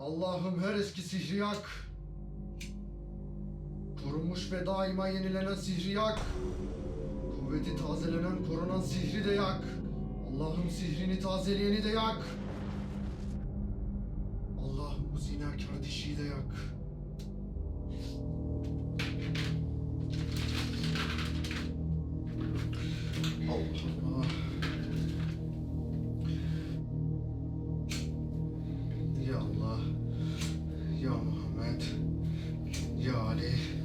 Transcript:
Allah'ım her eski sihri yak. Korunmuş ve daima yenilenen sihri yak. Kuvveti tazelenen korunan sihri de yak. Allah'ım sihrini tazeleyeni de yak. Allah'ım bu zinakar dişiyi de yak. Mehmet, Üçüncü